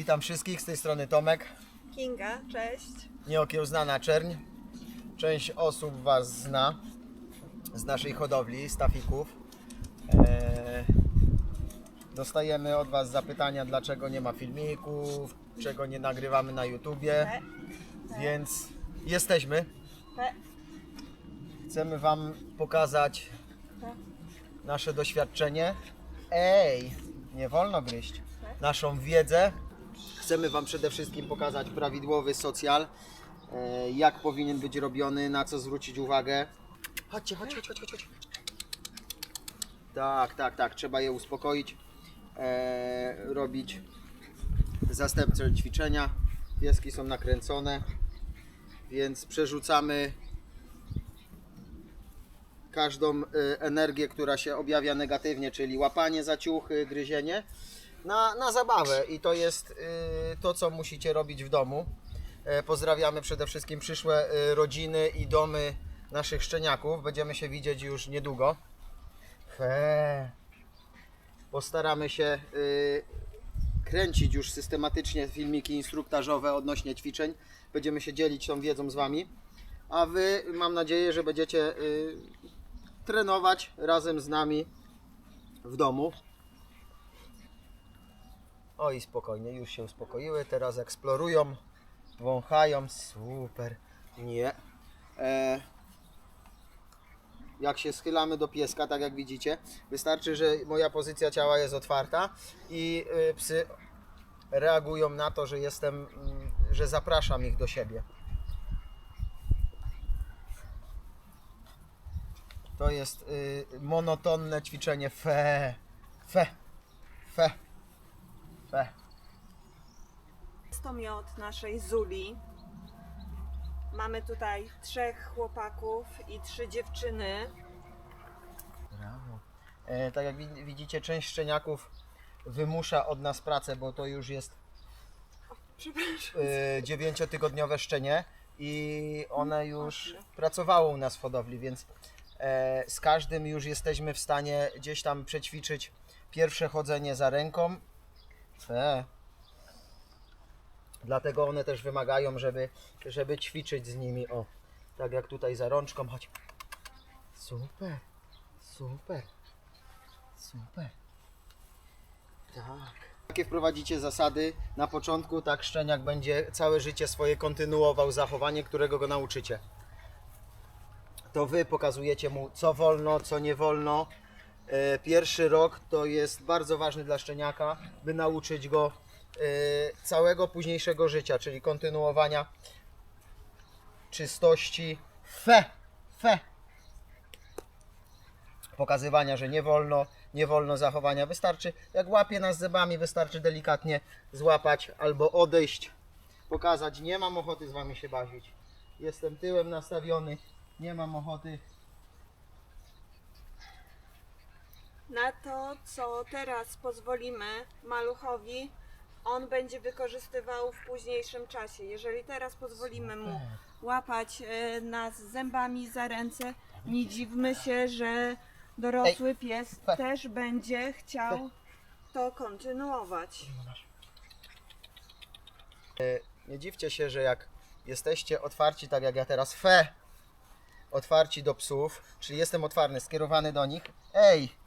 Witam wszystkich, z tej strony Tomek, Kinga, cześć. nieokiełznana czerń. Część osób Was zna z naszej hodowli, stafików. Eee, dostajemy od Was zapytania, dlaczego nie ma filmików, czego nie nagrywamy na YouTubie, więc jesteśmy. Chcemy Wam pokazać nasze doświadczenie. Ej, nie wolno gryźć. Naszą wiedzę. Chcemy Wam przede wszystkim pokazać prawidłowy socjal, e, jak powinien być robiony, na co zwrócić uwagę. Chodźcie, chodź, chodź, chodź, chodź. Tak, tak, tak, trzeba je uspokoić, e, robić zastępcze ćwiczenia. Pieski są nakręcone, więc przerzucamy każdą y, energię, która się objawia negatywnie, czyli łapanie za ciuchy, gryzienie, na, na zabawę. I to jest y, to, co musicie robić w domu. E, Pozdrawiamy przede wszystkim przyszłe y, rodziny i domy naszych szczeniaków. Będziemy się widzieć już niedługo. Fe. Postaramy się y, kręcić już systematycznie filmiki instruktażowe odnośnie ćwiczeń. Będziemy się dzielić tą wiedzą z Wami. A Wy, mam nadzieję, że będziecie trenować razem z nami w domu. Oj, spokojnie, już się uspokoiły. Teraz eksplorują, wąchają. Super. Nie. E, jak się schylamy do pieska, tak jak widzicie, wystarczy, że moja pozycja ciała jest otwarta i y, psy reagują na to, że jestem, mm, że zapraszam ich do siebie. To jest y, monotonne ćwiczenie fe, fe, fe, fe. Jest to miod naszej Zuli. Mamy tutaj trzech chłopaków i trzy dziewczyny. Brawo. E, tak jak wi- widzicie, część szczeniaków wymusza od nas pracę, bo to już jest Przepraszam. e, dziewięciotygodniowe szczenie i one już pracowało u nas w hodowli, więc e, z każdym już jesteśmy w stanie gdzieś tam przećwiczyć pierwsze chodzenie za ręką. Fe. Dlatego one też wymagają, żeby, żeby ćwiczyć z nimi. O, tak jak tutaj za rączką. Chodź. Super, super, super. Tak. Jakie wprowadzicie zasady na początku, tak szczeniak będzie całe życie swoje kontynuował zachowanie, którego go nauczycie. To wy pokazujecie mu, co wolno, co nie wolno. E, Pierwszy rok to jest bardzo ważny dla szczeniaka, by nauczyć go e, całego późniejszego życia, czyli kontynuowania czystości, fe, fe, pokazywania, że nie wolno, nie wolno zachowania. Wystarczy, jak łapie nas zębami, wystarczy delikatnie złapać albo odejść, pokazać, nie mam ochoty z wami się bawić. Jestem tyłem nastawiony, nie mam ochoty. Na to, co teraz pozwolimy maluchowi, on będzie wykorzystywał w późniejszym czasie. Jeżeli teraz pozwolimy mu łapać e, nas zębami za ręce, nie dziwmy się, że dorosły pies też będzie chciał to kontynuować. Nie dziwcie się, że jak jesteście otwarci, tak jak ja teraz, fe, otwarci do psów, czyli jestem otwarty, skierowany do nich, ej,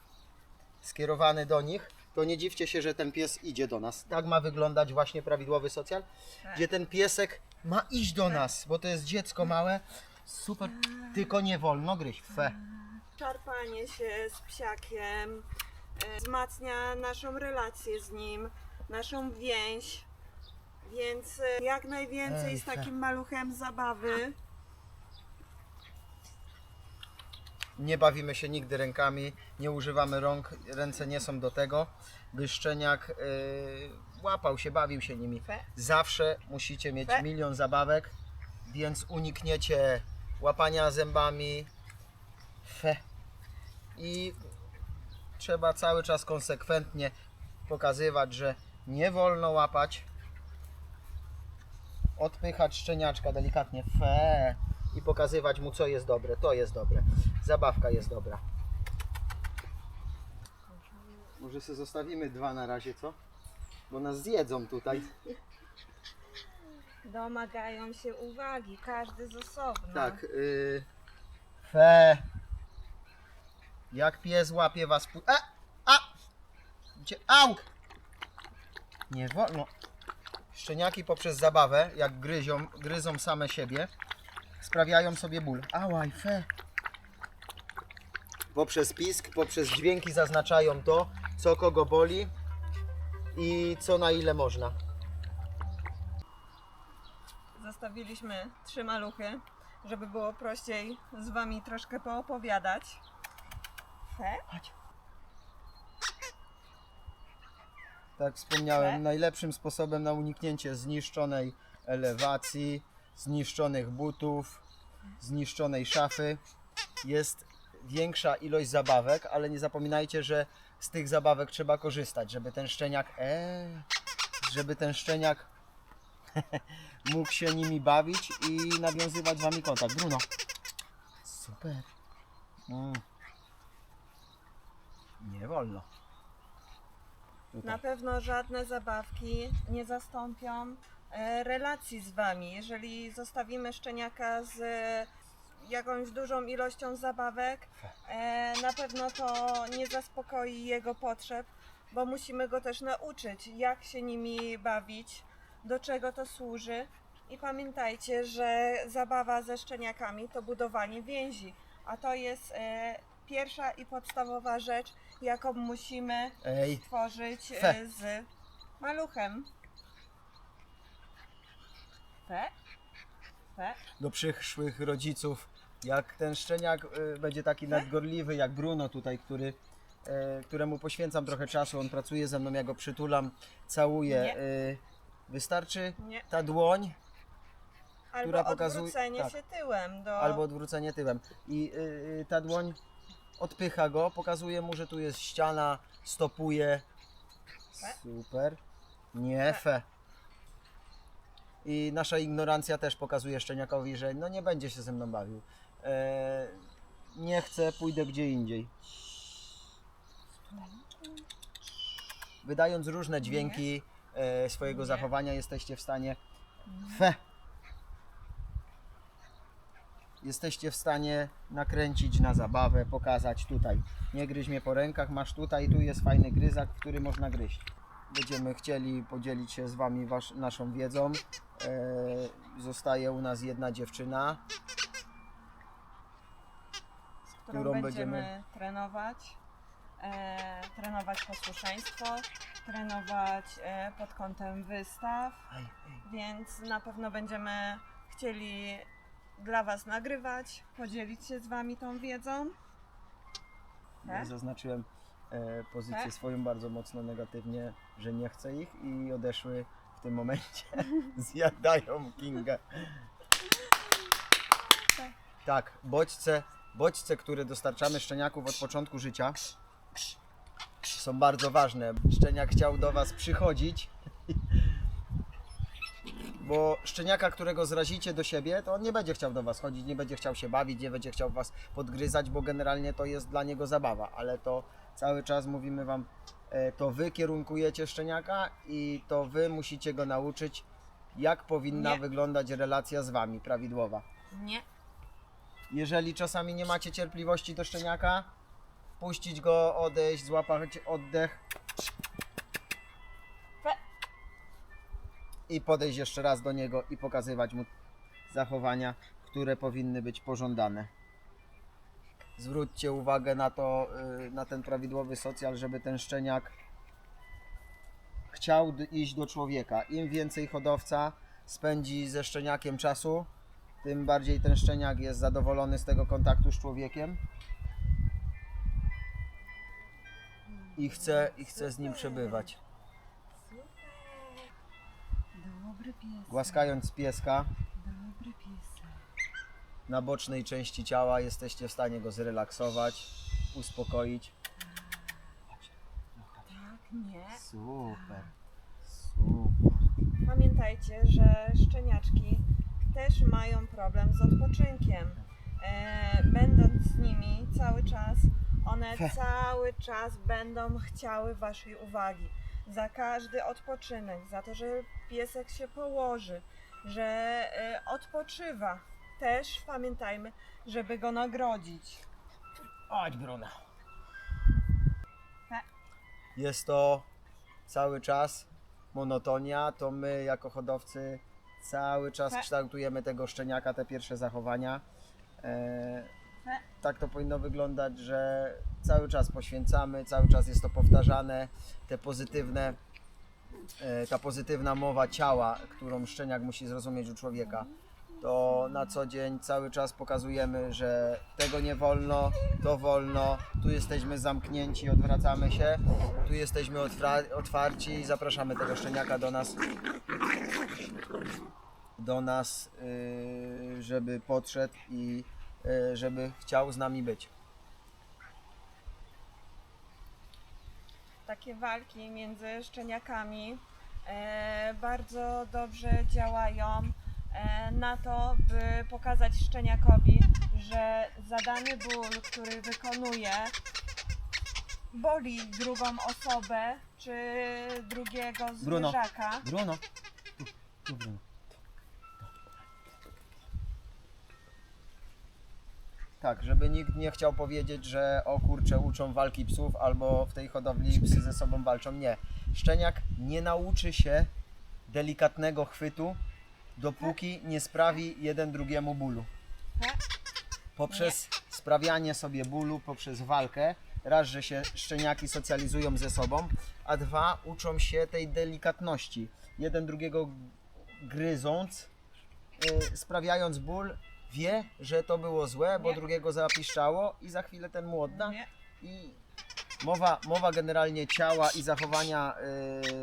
skierowany do nich, to nie dziwcie się, że ten pies idzie do nas. Tak ma wyglądać właśnie prawidłowy socjal, gdzie ten piesek ma iść do nas, bo to jest dziecko małe, super, tylko nie wolno gryźć, fe. Szarpanie się z psiakiem e, wzmacnia naszą relację z nim, naszą więź. Więc e, jak najwięcej Ej, z fe. takim maluchem zabawy. Nie bawimy się nigdy rękami, nie używamy rąk, ręce nie są do tego, by szczeniak yy, łapał się, bawił się nimi. Fe. Zawsze musicie mieć milion zabawek, więc unikniecie łapania zębami. Fe. I trzeba cały czas konsekwentnie pokazywać, że nie wolno łapać. Odpychać szczeniaczka delikatnie. Fe. I pokazywać mu, co jest dobre. To jest dobre. Zabawka jest dobra. Może sobie zostawimy dwa na razie, co? bo nas zjedzą tutaj. Domagają się uwagi, każdy z osobna. Tak. Y... Fe. Jak pies łapie was... pu- A! A! Gdzie? Au! Nie wolno. Szczeniaki poprzez zabawę, jak gryzią, gryzą same siebie, sprawiają sobie ból. Ałaj, fe. Poprzez pisk, poprzez dźwięki zaznaczają to, co kogo boli i co na ile można. Zostawiliśmy trzy maluchy, żeby było prościej z wami troszkę poopowiadać. Fe? Chodź. Tak wspomniałem, najlepszym sposobem na uniknięcie zniszczonej elewacji, zniszczonych butów, zniszczonej szafy jest większa ilość zabawek, ale nie zapominajcie, że z tych zabawek trzeba korzystać, żeby ten szczeniak, e, żeby ten szczeniak mógł się nimi bawić i nawiązywać z wami kontakt. Bruno. Super. Mm. Nie wolno. Tutaj. Na pewno żadne zabawki nie zastąpią relacji z wami. Jeżeli zostawimy szczeniaka z e, jakąś dużą ilością zabawek, e, na pewno to nie zaspokoi jego potrzeb, bo musimy go też nauczyć, jak się nimi bawić, do czego to służy. I pamiętajcie, że zabawa ze szczeniakami to budowanie więzi, a to jest e, pierwsza i podstawowa rzecz, jaką musimy Ej, tworzyć e, Fe. z maluchem. Fe? Fe? do przyszłych rodziców, jak ten szczeniak y, będzie taki nadgorliwy jak Bruno tutaj, który, y, któremu poświęcam trochę czasu, on pracuje ze mną, ja go przytulam, całuję. Nie. Y, wystarczy Nie. ta dłoń Albo Która pokazuje- odwrócenie tak. się tyłem do... albo odwrócenie tyłem i y, y, ta dłoń odpycha go, pokazuje mu, że tu jest ściana, stopuje. Super. Nie, Fe. I nasza ignorancja też pokazuje szczeniakowi, że no nie będzie się ze mną bawił. E, nie chcę, pójdę gdzie indziej. Wydając różne dźwięki e, swojego Nie. zachowania, jesteście w stanie. Fe! Jesteście w stanie nakręcić na zabawę, pokazać tutaj. Nie gryź mnie po rękach, masz tutaj, tu jest fajny gryzak, w który można gryźć. Będziemy chcieli podzielić się z Wami naszą wiedzą. E, zostaje u nas jedna dziewczyna. z którą którą będziemy, będziemy- trenować. E, trenować posłuszeństwo, trenować e, pod kątem wystaw, Ej, ej. więc na pewno będziemy chcieli dla Was nagrywać, podzielić się z Wami tą wiedzą. Ja Tak? zaznaczyłem e, pozycję Tak? swoją bardzo mocno negatywnie, że nie chcę ich i odeszły w tym momencie. Zjadają Kinga. Tak, bodźce, bodźce, które dostarczamy szczeniaków od początku życia są bardzo ważne. Szczeniak chciał do Was przychodzić, bo szczeniaka, którego zrazicie do siebie, to on nie będzie chciał do Was chodzić, nie będzie chciał się bawić, nie będzie chciał Was podgryzać, bo generalnie to jest dla niego zabawa, ale to cały czas mówimy Wam, e, to Wy kierunkujecie szczeniaka i to Wy musicie go nauczyć, jak powinna Nie. wyglądać relacja z Wami prawidłowa. Nie. Jeżeli czasami nie macie cierpliwości do szczeniaka, puścić go, odejść, złapać oddech i podejść jeszcze raz do niego i pokazywać mu zachowania, które powinny być pożądane. Zwróćcie uwagę na to, y, na ten prawidłowy socjal, żeby ten szczeniak chciał iść do człowieka. Im więcej hodowca spędzi ze szczeniakiem czasu, tym bardziej ten szczeniak jest zadowolony z tego kontaktu z człowiekiem i chce, i chce z nim przebywać. Dobry pies. Głaskając pieska Dobry pies. Na bocznej części ciała jesteście w stanie go zrelaksować, uspokoić. Tak, nie. Super, super. Pamiętajcie, że szczeniaczki też mają problem z odpoczynkiem. E, będąc z nimi cały czas, one cały czas będą chciały Waszej uwagi. za każdy odpoczynek, za to, że piesek się położy, że e, odpoczywa. Też pamiętajmy, żeby go nagrodzić. Chodź, Bruna. Tak. Jest to cały czas monotonia, to my jako hodowcy cały czas Tak. kształtujemy tego szczeniaka, te pierwsze zachowania. E, Tak. tak to powinno wyglądać, że cały czas poświęcamy, cały czas jest to powtarzane, te pozytywne, e, ta pozytywna mowa ciała, którą szczeniak musi zrozumieć u człowieka. To na co dzień cały czas pokazujemy, że tego nie wolno, to wolno, tu jesteśmy zamknięci, odwracamy się, tu jesteśmy otwarci. I zapraszamy tego szczeniaka do nas, do nas, yy, żeby podszedł i yy, żeby chciał z nami być. Takie walki między szczeniakami e, bardzo dobrze działają na to, by pokazać szczeniakowi, że zadany ból, który wykonuje, boli drugą osobę czy drugiego Bruno. zwierzaka. Bruno, tu, tu Bruno. Tak, żeby nikt nie chciał powiedzieć, że o kurczę uczą walki psów albo w tej hodowli psy ze sobą walczą. Nie. Szczeniak nie nauczy się delikatnego chwytu, dopóki nie sprawi jeden drugiemu bólu. Poprzez sprawianie sobie bólu, poprzez walkę, raz, że się szczeniaki socjalizują ze sobą, a dwa, uczą się tej delikatności. Jeden drugiego gryząc, y, sprawiając ból, wie, że to było złe, bo Nie. drugiego zapiszczało i za chwilę ten mu odda. Nie, I mowa, mowa generalnie ciała i zachowania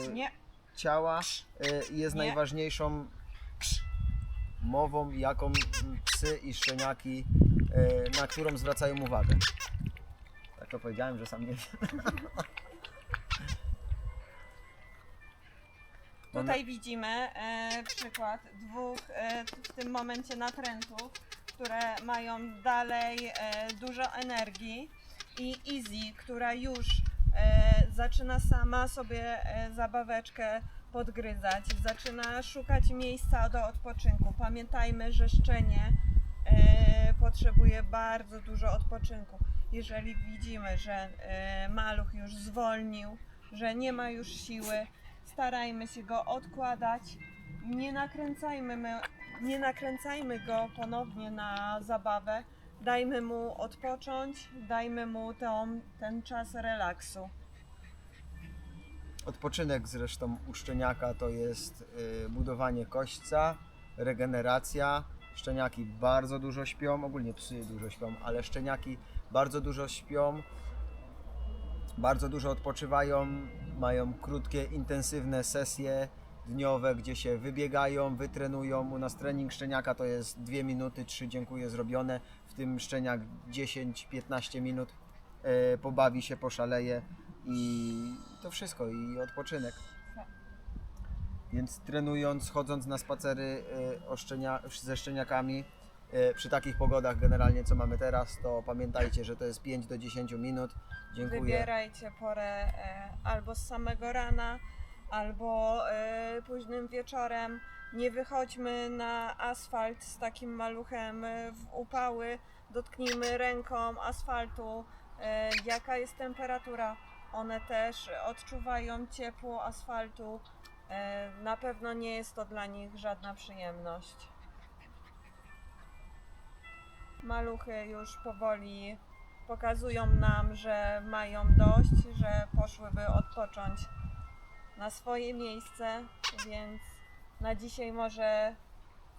y, nie, ciała y, jest Nie. najważniejszą mową, jaką psy i szczeniaki, y, na którą zwracają uwagę. Tak to powiedziałem, że sam nie wiem. Tutaj widzimy e, przykład dwóch e, w tym momencie natrętów, które mają dalej e, dużo energii i Easy, która już e, zaczyna sama sobie e, zabaweczkę podgryzać, zaczyna szukać miejsca do odpoczynku. Pamiętajmy, że szczenie e, potrzebuje bardzo dużo odpoczynku. Jeżeli widzimy, że e, maluch już zwolnił, że nie ma już siły, starajmy się go odkładać. Nie nakręcajmy, my, nie nakręcajmy go ponownie na zabawę. Dajmy mu odpocząć, dajmy mu tą, ten czas relaksu. Odpoczynek zresztą u szczeniaka to jest y, budowanie kośćca, regeneracja. Szczeniaki bardzo dużo śpią, ogólnie psy dużo śpią, ale szczeniaki bardzo dużo śpią, bardzo dużo odpoczywają, mają krótkie, intensywne sesje dniowe, gdzie się wybiegają, wytrenują. U nas trening szczeniaka to jest 2 minuty, 3 dziękuję zrobione. W tym szczeniak 10-15 minut e, pobawi się, poszaleje i to wszystko i odpoczynek. Więc trenując, chodząc na spacery e, o szczenia, ze szczeniakami e, przy takich pogodach generalnie co mamy teraz, to pamiętajcie, że to jest 5 do 10 minut. Dziękuję. Wybierajcie porę e, albo z samego rana, albo późnym wieczorem. Nie wychodźmy na asfalt z takim maluchem w upały. Dotknijmy ręką asfaltu, jaka jest temperatura. One też odczuwają ciepło asfaltu. E, na pewno nie jest to dla nich żadna przyjemność. Maluchy już powoli pokazują nam, że mają dość, że poszłyby odpocząć na swoje miejsce, więc na dzisiaj może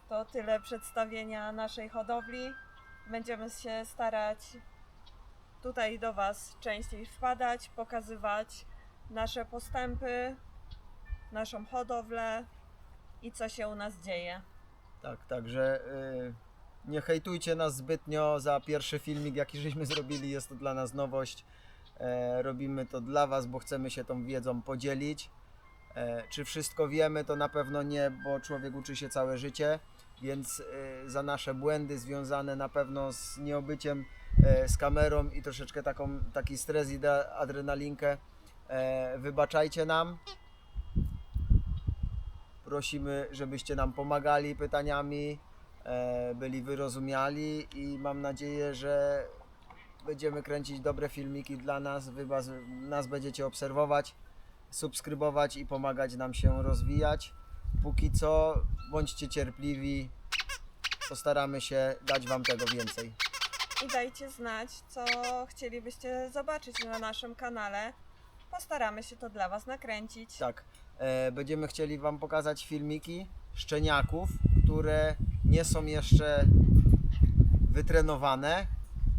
to tyle przedstawienia naszej hodowli. Będziemy się starać tutaj do Was częściej wpadać, pokazywać nasze postępy, naszą hodowlę i co się u nas dzieje. Tak, także y, nie hejtujcie nas zbytnio za pierwszy filmik, jaki żeśmy zrobili. Jest to dla nas nowość. E, robimy to dla Was, bo chcemy się tą wiedzą podzielić. E, czy wszystko wiemy, to na pewno nie, bo człowiek uczy się całe życie, więc y, za nasze błędy związane na pewno z nieobyciem z kamerą i troszeczkę taką, taki stres i adrenalinkę E, wybaczajcie nam. Prosimy, żebyście nam pomagali pytaniami, e, byli wyrozumiali i mam nadzieję, że będziemy kręcić dobre filmiki dla nas. Wy nas będziecie obserwować, subskrybować i pomagać nam się rozwijać. Póki co bądźcie cierpliwi. Postaramy się dać Wam tego więcej. I dajcie znać, co chcielibyście zobaczyć na naszym kanale. Postaramy się to dla Was nakręcić. Tak, e, będziemy chcieli Wam pokazać filmiki szczeniaków, które nie są jeszcze wytrenowane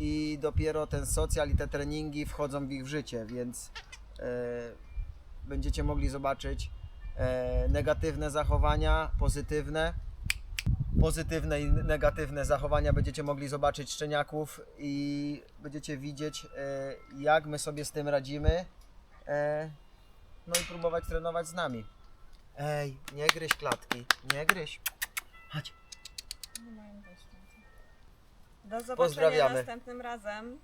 i dopiero ten socjal i te treningi wchodzą w ich życie, więc e, będziecie mogli zobaczyć e, negatywne zachowania, pozytywne. Pozytywne i negatywne zachowania będziecie mogli zobaczyć szczeniaków i będziecie widzieć, e, jak my sobie z tym radzimy. E, no i próbować trenować z nami. Ej, nie gryź klatki, nie gryź. Chodź. Do zobaczenia Pozdrawiamy. następnym razem.